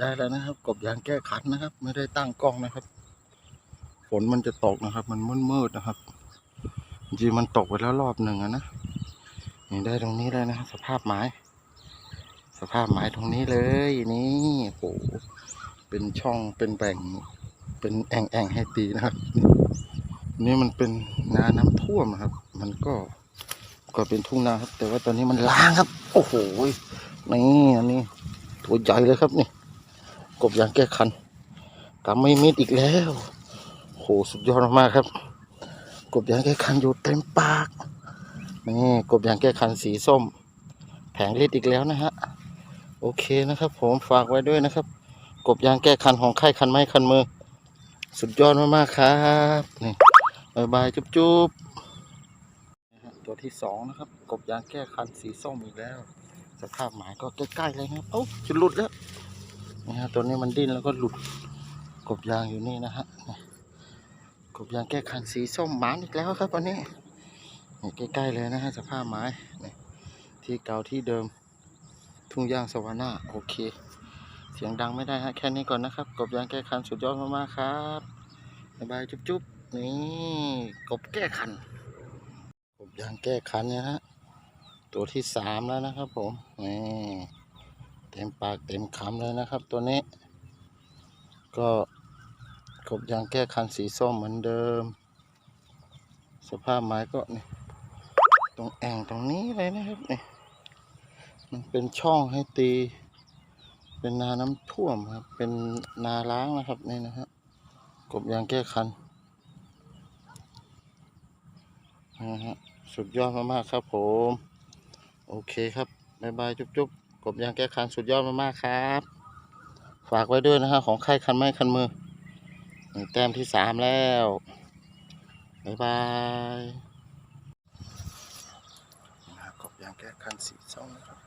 ได้แล้วนะครับ กบยางแก้ขันนะครับ ไม่ได้ตั้งกล้องนะครับ ฝนมันจะตกนะครับ มันมืดๆนะครับจริงมันตกไปแล้วรอบหนึ่งนะนี่ได้ตรงนี้เลยนะครับสภาพไม้ สภาพไม้ตรงนี้เลยนี่โอ้โหเป็นช่องเป็นแบ่ง เป็นแอ่งแองให้ตีนะครับ นี่มันเป็นนาน้ำท่วมนะครับ มันก็ก็เป็นทุ่งนาครับ แต่ว่าตอนนี้มันล้างครับ โอ้โหนี่อันนี้ตัวใหญ่เลยครับนี่ กบยางแก้คันกำไม่มิดอีกแล้ว โหสุดยอดมากครับ กบยางแก้คันอยู่เต็มปากนี่กบยางแก้คันสีส้ม แผงฤทธิ์อีกแล้วนะฮะโอเคนะครับ ผมฝากไว้ด้วยนะครับ กบยางแก้คันของค่ายคันไม้คันมือ สุดยอดมากๆครับนี่บายบายจุ๊บจุ๊บตัวที่สองนะครับ กบยางแก้คันสีส้มอีกแล้ว สภาพหมายก็ใกล้ๆเลยนะครับเอ้าจะหลุดแล้ว นี่ฮะตัวนี้มันดิ้นแล้วก็หลุดกบยางอยู่นี่นะฮะกบยางแก้คันสีส้มหมานอีกแล้วครับวันนี้นี่ใกล้ๆเลยนะฮะสภาพไม้นี่ที่เก่าที่เดิมทุ่งยางสวรรค์โอเค เสียงดังไม่ได้ฮะแค่นี้ก่อนนะครับ กบยางแก้คันสุดยอดมากๆครับบ๊ายบายจุ๊บๆนี่กบแก้คันกบยางแก้คันเนี่ยฮะตัวที่สามแล้วนะครับผมนี่ เต็มปากเต็มคำเลยนะครับ ตัวนี้ ก็กบยางแก้คันสีส้มเหมือนเดิม สภาพไม้ก็นี่ตรงแอ่งตรงนี้เลยนะครับนี่มันเป็นช่องให้ตี เป็นนาน้ำท่วมครับ เป็นนาล้างนะครับนี่นะฮะกบยางแก้คันนะฮะสุดยอดมากๆครับผม โอเคครับ บ๊ายบาย จุ๊บ กบยางแก้คันสุดยอดมากๆครับ ฝากไว้ด้วยนะฮะของใครคันไม้คันมือแต้มที่สามแล้วบ๊ายบายกบยางแก้คันสีส้มนะครับ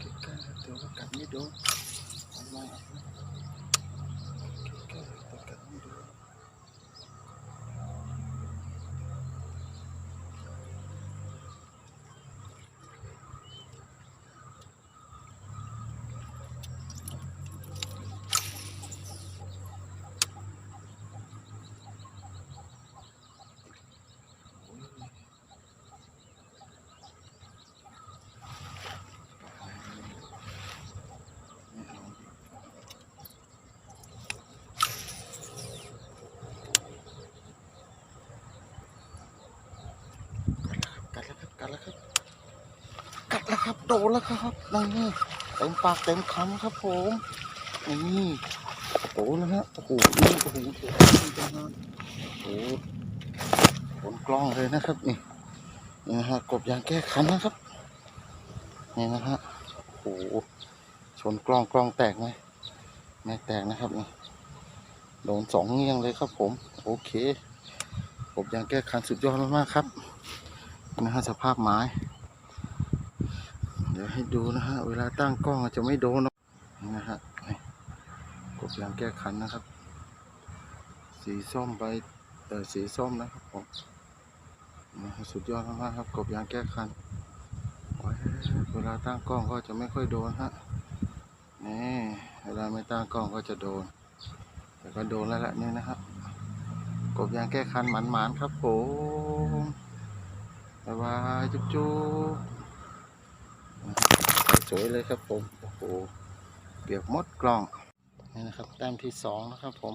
ใกล้ๆเดี๋ยวก็กัดไม่โดนเอาไว้ใกล้ๆแต่กัดไม่โดนไม่เอาดิกัดแล้วครับกัดแล้วครับกั ดแล้วครับโดนแล้วครับนี่เต็มปากเต็มคำครับผมนี่โอ้นะฮะโอ้โหนี่โอ้โหโอ้โหโอ้โหผลกล้องเลยนะครับนี่นี่นะฮะกบยางแก้คันนะครับนี่นะฮะโอ้โหชนกล้องกล้องแตกไหมไม่แตกนะครับนี่โดนสองเงี้ยงเลยครับผม โอเคกบยางแก้คันสุดยอดมากๆครับนะฮะสภาพไม้ เดี๋ยวให้ดูนะฮะ เวลาตั้งกล้องจะไม่โดนนะฮะกบยางแก้คันนะครับ สีส้มใบเออสีส้มนะครับผมสุดยอดมากๆครับ กบยางแก้คัน เวลาตั้งกล้องก็จะไม่ค่อยโดนฮะนี่เวลาไม่ตั้งกล้องก็จะโดน แต่ก็โดนแล้วแหละนี่นะครับ กบยางแก้คันหมันๆครับผมบ๊ายบายจุ๊บ วยๆเลยครับผมโอ้โหเปียกหมดกล้องนี่นะครับแต้มที่สองนะครับผม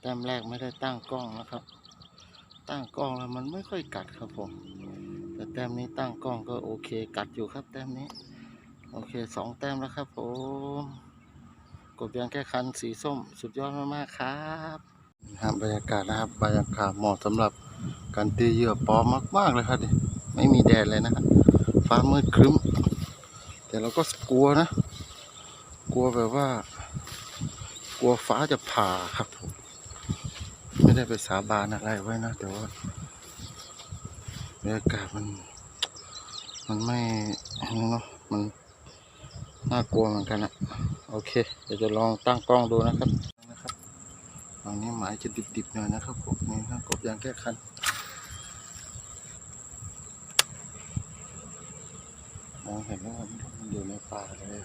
แต้มแรกไม่ได้ตั้งกล้องนะครับ ตั้งกล้องแล้วมันไม่ค่อยกัดครับผมแต่แต้มนี้ตั้งกล้องก็โอเคกัดอยู่ครับ แต้มนี้ โอเคสองแต้มแล้วครับผมกดยังแก้คันสีส้มสุดยอดมากๆครับนะครับบรรยากาศนะครับบรรยากาศเหมาะสำหรับการตีเหยื่อปลอมมากๆเลยครับนี่ไม่มีแดดเลยนะครับฟ้ามืดครึ้ม แต่เราก็กลัวนะ กลัวแบบว่า กลัวฟ้าจะผ่าครับผมไม่ได้ไปสาบานอะไรไว้นะ แต่ว่าบรรยากาศมัน มันไม่เนาะมันน่ากลัวเหมือนกันนะโอเค เดี๋ยวจะลองตั้งกล้องดูนะครับนะครับตอนนี้หมายจะดิบๆหน่อยนะครับผมนี่ครับกบยางแก้คัน องเห็นว่ามันอยู่ในป่าเลย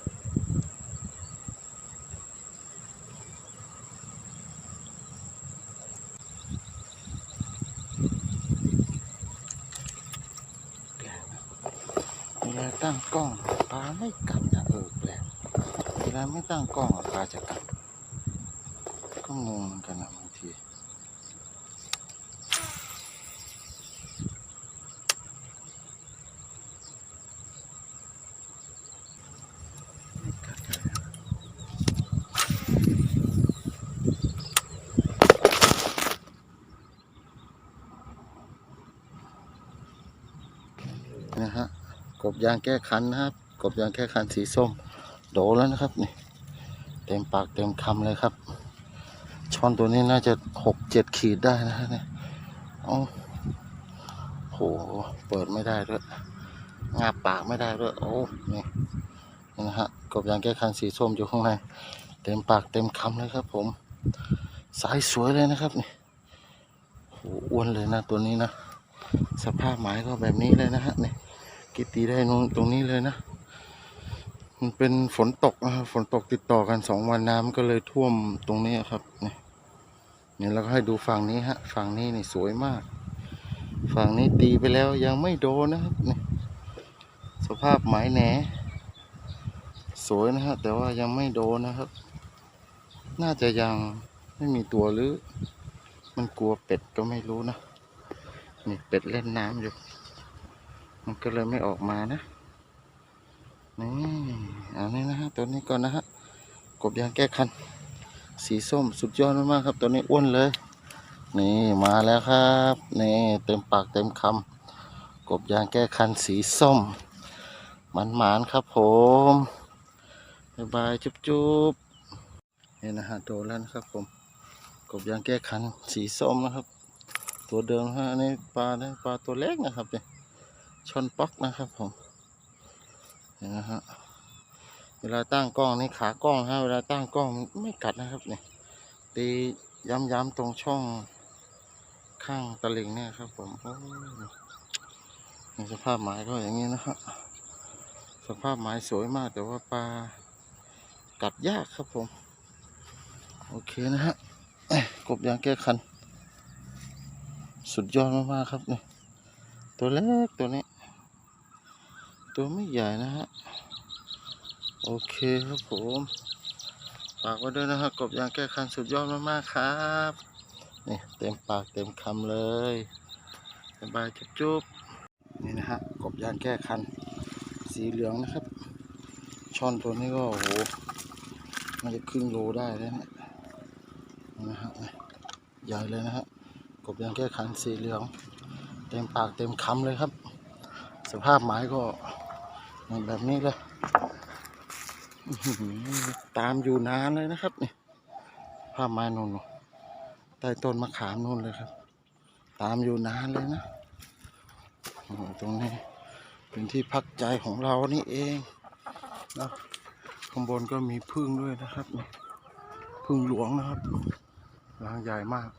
แปลกนะเวลาตั้งกล้องปลาไม่กัดนะเออแปลกเวลาไม่ตั้งกล้องปลาจะกัดก็งงเหมือนกันนะบางทีไม่กัดเลยนะนะฮะก บยางแก้คันนะครับ กบยางแก้คันสีส้ม โดแล้วนะครับนี่เต็มปากเต็มคำเลยครับ ช่อนตัวนี้น่าจะหกเจ็ดขีดได้นะฮะเนี่ยโอ้โหเปิดไม่ได้ด้วยงาปากไม่ได้ด้วยโอ้นี่นี่นะฮะกบยางแก้คันสีส้มอยู่ข้างในเต็มปากเต็มคำเลยครับ ผมสายสวยเลยนะครับนี่โหอ้วนเลยนะตัวนี้นะสภาพหมายก็แบบนี้เลยนะฮะนี่ กิตีได้นู้นตรงนี้เลยนะ มันเป็นฝนตกนะครับฝนตกติดต่อกันสองวันน้ำก็เลยท่วมตรงนี้ครับนี่นี่เราก็ให้ดูฝั่งนี้ฮะฝั่งนี้นี่สวยมาก ฝั่งนี้ตีไปแล้วยังไม่โดนนะครับนี่สภาพหมายแหนสวยนะฮะแต่ว่ายังไม่โดนนะครับ น่าจะยังไม่มีตัวหรือ มันกลัวเป็ดก็ไม่รู้นะนี่เป็ดเล่นน้ำอยู่ มันก็เลยไม่ออกมานะนี่อันนี้นะฮะตัวนี้ก่อนนะฮะกบยางแก้คัน สีส้มสุดยอดมากครับ ตัวนี้อ้วนเลย นี่มาแล้วครับนี่เต็มปากเต็มคำกบยางแก้คันสีส้มมันหมานครับผมบายบายจุ๊บจุ๊บนี่นะฮะโดนแล้วนะครับผม กบยางแก้คันสีส้มนะครับ ตัวเดิมฮะนี่ปลานี่ยปลาตัวเล็กนะครับเนี่ย ชนป๊อกนะครับผมนี่นะฮะเวลาตั้งกล้องนี่ขากล้องฮะเวลาตั้งกล้องไม่กัดนะครับเนี่ยตีย้ำๆตรงช่องข้างตะลิงเนี่ยครับ ผมโอ้ยสภาพหมายก็อย่างนี้นะฮะสภาพหมายสวยมาก แต่ว่าปลากัดยากครับผม โอเคนะฮะกบยางแก้คัน สุดยอดมากๆครับเนี่ยตัวเล็กตัวนี้ ตัวไม่ใหญ่นะฮะ โอเคครับผม ฝากไว้ด้วยนะครับกบยางแก้คันสุดยอดมากๆครับนี่เต็มปากเต็มคำเลยสบายจุ๊บๆนี่นะฮะ กบยางแก้คัน สีเหลืองนะครับ ช่อนตัวนี้ก็โอ้โหมันจะครึ่งโลได้แล้วเนี่ยนะฮะใหญ่เลยนะฮะกบยางแก้คันสีเหลือง เต็มปากเต็มคำเลยครับ สภาพไม้ก็ แบบนี้เลยตามอยู่นานเลยนะครับนี่ภาไม้นนใต้ต้นมะขามนู่นเลยครับ ตามอยู่นานเลยนะตรงนี้เป็นที่พักใจของเรานี่เองนะข้างบนก็มีพึ่งด้วยนะครับนี่พึ่งหลวงนะครับรังใหญ่มาก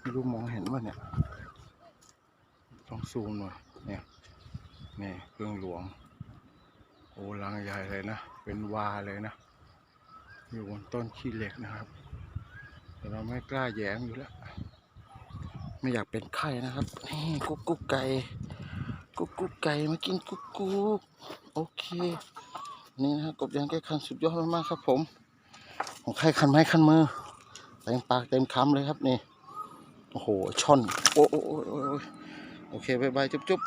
ไม่รู้มองเห็นว่าเนี่ย ต้องซูมหน่อยเนี่ยนี่พึ่งหลวง อ้รังใหญ่เลยนะ เป็นวาเลยนะ อยู่บนต้นขี้เหล็กนะครับ แต่เราไม่กล้าแย้มอยู่แล้ว ไม่อยากเป็นไข้นะครับนี่กุ๊กกุ๊กไก่กุ๊กกุ๊กไก่มากินกุ๊กกุ๊กโอเค นี่นะครับกบยางแก้คันสุดยอดมากๆครับผมของใครคันไม้คันมือเต็มปากเต็มคำเลยครับนี่ โอ้โหช่อน โอ้โอ้โอ้โอ้โอ้โอเคบายบายจุ๊บจุ๊บ